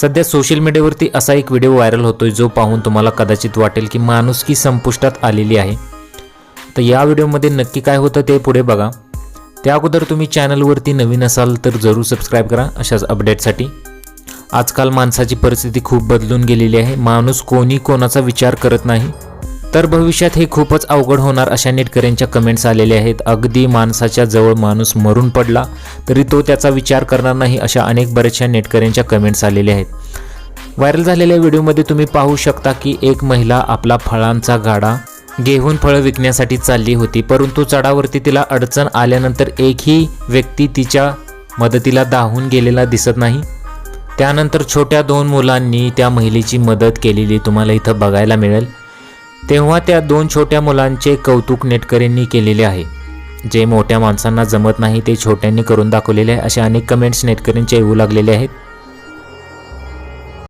सध्या सोशल मीडियावरती असा एक व्हिडिओ व्हायरल होतोय जो पाहून तुम्हाला कदाचित वाटेल की माणुसकी संपुष्टात आलेली आहे. तर या व्हिडिओमध्ये नक्की काय होतं ते पुढे बघा. त्या अगोदर तुम्ही चॅनलवरती नवीन असाल तर जरूर सबस्क्राईब करा अशाच अपडेटसाठी आजकाल माणसाची परिस्थिती खूप बदलून गेलेली आहे. माणूस कोणी कोणाचा विचार करत नाही. तर भविष्यात हे खूपच अवघड होणार अशा नेटकऱ्यांच्या कमेंट्स आलेल्या आहेत. अगदी माणसाच्या जवळ माणूस मरून पडला तरी तो त्याचा विचार करणार नाही अशा अनेक बऱ्याचशा नेटकऱ्यांच्या कमेंट्स आलेल्या आहेत. व्हायरल झालेल्या व्हिडिओमध्ये तुम्ही पाहू शकता की एक महिला आपला फळांचा गाडा घेऊन फळं विकण्यासाठी चालली होती परंतु चढावरती तिला अडचण आल्यानंतर एकही व्यक्ती तिच्या मदतीला धावून गेलेला दिसत नाही. त्यानंतर छोट्या दोन मुलांनी त्या महिलेची मदत केलेली तुम्हाला इथं बघायला मिळेल. तेव्हा त्या दोन छोट्या मुलांचे कौतुक नेटकरींनी केलेले आहे. जे मोठ्या माणसांना जमत नाही ते छोट्यांनी करून दाखवलेले आहे अशा अनेक कमेंट्स नेटकऱ्यांचे येऊ लागलेले आहेत.